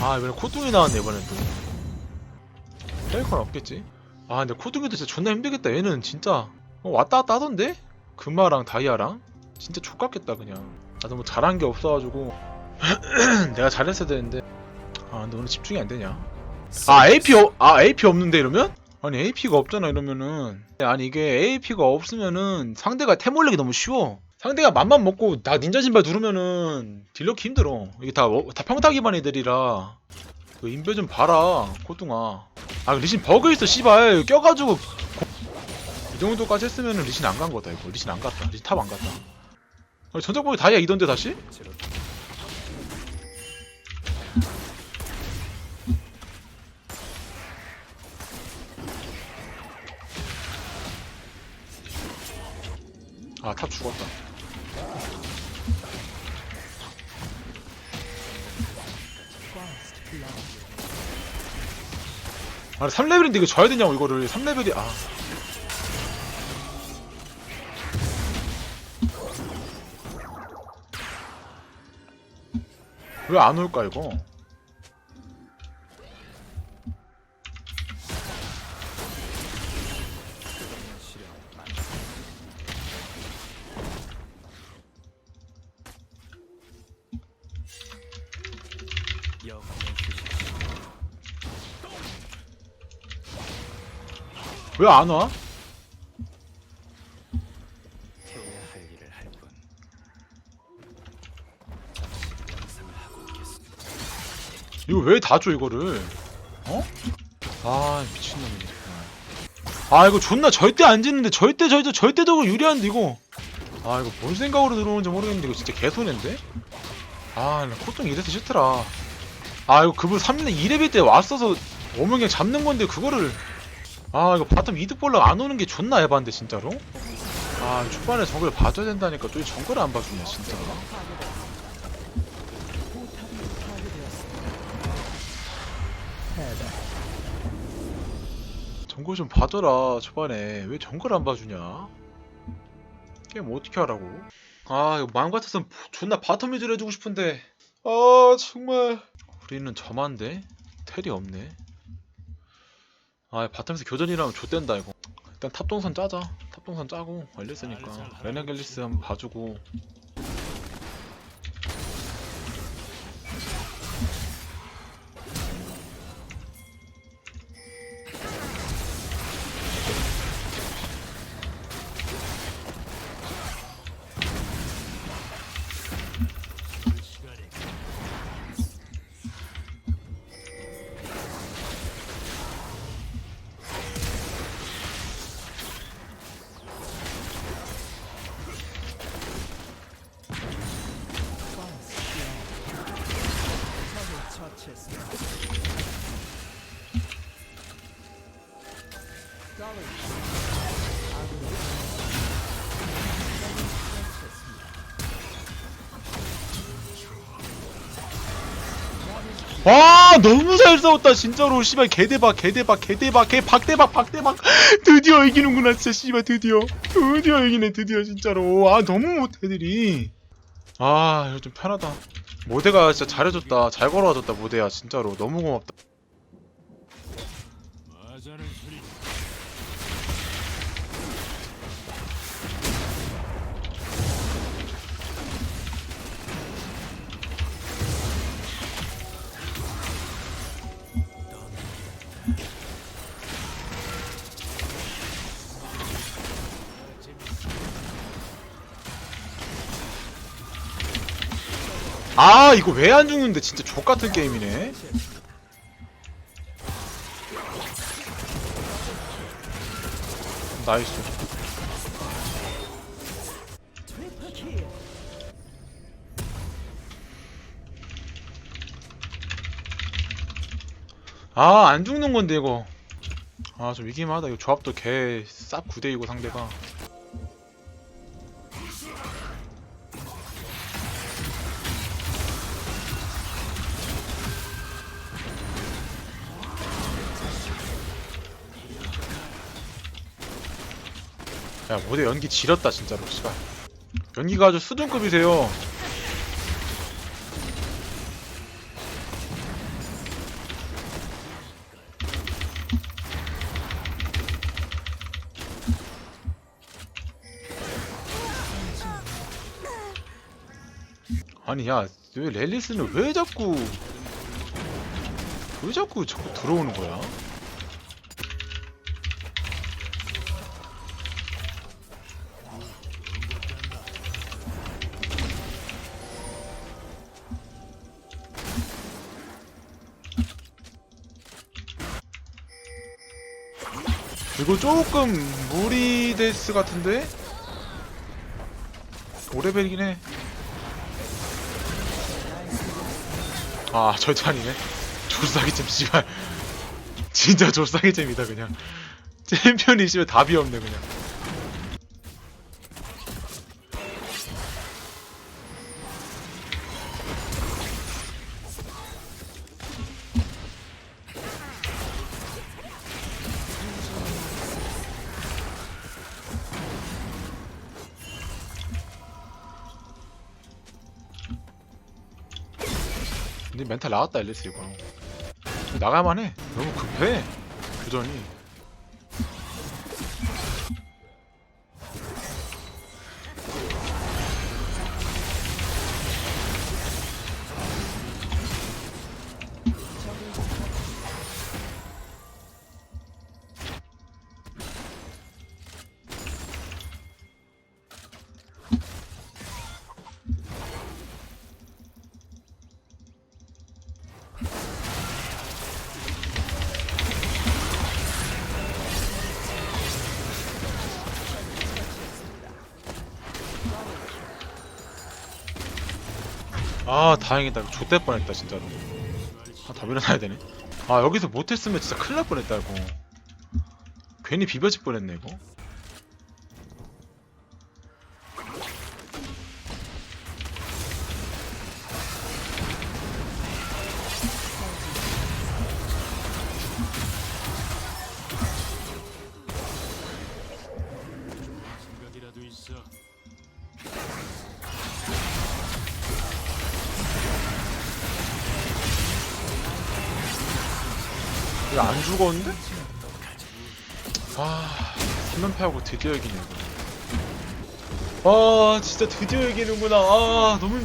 아 이번에 코뚱이 나왔네 이번엔 또. 페이커는 없겠지? 아 근데 코뚱이도 진짜 존나 힘들겠다. 얘는 진짜. 어, 왔다 갔다 하던데? 금마랑 다이아랑? 진짜 족같겠다 그냥. 나도 뭐 잘한 게 없어가지고. 내가 잘했어야 되는데. 아 근데 오늘 집중이 안 되냐? 아 AP 어, 아 AP 없는데 이러면? 아니 AP가 없잖아 이러면은. 아니 이게 AP가 없으면은 상대가 템 올리기 너무 쉬워 상대가 맘만 먹고 다 닌자 신발 누르면은 딜러기 힘들어. 이게 다, 워- 다 평타 기반 애들이라. 그 인베 좀 봐라 코뚱아. 아 리신 버그 있어 씨발. 껴가지고 고- 이 정도까지 했으면은 리신 안 간 거다 이거. 리신 안 갔다. 리신 탑 안 갔다. 아니 전작보기 다이아 이던데 다시? 아 탑 죽었다 아 3레벨인데 이거 져야 되냐고 이거를. 3레벨이 아. 왜 안 올까 이거 왜 안 와? 해야 할 일을 할 뿐. 이거 왜 다 줘 이거를 어? 아 미친놈이네 아 이거 존나 절대 안 짓는데 절대 절대 절대 더 유리한데 이거 아 이거 뭔 생각으로 들어오는지 모르겠는데 이거 진짜 개손인데 아나 코뚱 이래서 싫더라 아 이거 그분 3년 2레벨 때 왔어서 그냥 잡는 건데 그거를. 아 이거 바텀 이득 볼락 안 오는 게 존나 에반데 진짜로? 아 초반에 정글 봐줘야 된다니까 또이 정글을 안 봐주냐 진짜. 정글 좀 봐줘라 초반에. 왜 정글 안 봐주냐? 게임 어떻게 하라고? 아 이거 마음 같아선 존나 바텀 위주로 해주고 싶은데. 아 정말 우리는 저만데? 텔이 없네. 아 바텀에서 교전이라면 좆된다 이거. 일단 탑동선 짜자. 탑동선 짜고 걸렸으니까. 레나겔리스 한번 봐주고 와 너무 잘 싸웠다 진짜로. 씨발 개대박 개대박 개대박 개 박대박 박대박. 드디어 이기는구나 진짜 씨발 드디어. 드디어 이기네 드디어 진짜로. 아 너무 못해 애들이. 아 이거 좀 편하다. 모대가 진짜 잘해줬다 잘 걸어와줬다 모대야. 진짜로. 너무 고맙다 아 이거 왜 안 죽는데? 진짜 족같은 게임이네. 나이스. 아 안 죽는 건데 이거. 아좀 이기만 하다. 이거 조합도 개 쌉 9대이고 상대가 야 모델 연기 지렸다 진짜로 씨발 연기가 아주 수준급이세요 아니 야왜 렐리스는 왜 자꾸 왜 자꾸 자꾸 들어오는 거야? 이거 조금 무리데스 같은데? 5레벨이긴 해. 아, 절대 아니네. 졸사기잼, 씨발. 진짜 졸사기잼이다, 그냥. 챔피언이 씨발 답이 없네, 그냥. 멘탈 나갔다, 엘리스 이거. 나갈만 해. 너무 급해. 교전이. 아, 다행이다. 이거 좆될 뻔했다, 진짜로. 아, 다 밀어놔야 되네. 아, 여기서 못했으면 진짜 큰일 날 뻔했다, 이거. 괜히 비벼질 뻔했네, 이거. 이거 안 죽었는데? 아, 3연패하고 드디어 이기네, 이거. 아, 진짜 드디어 이기는구나. 아, 너무 힘들다.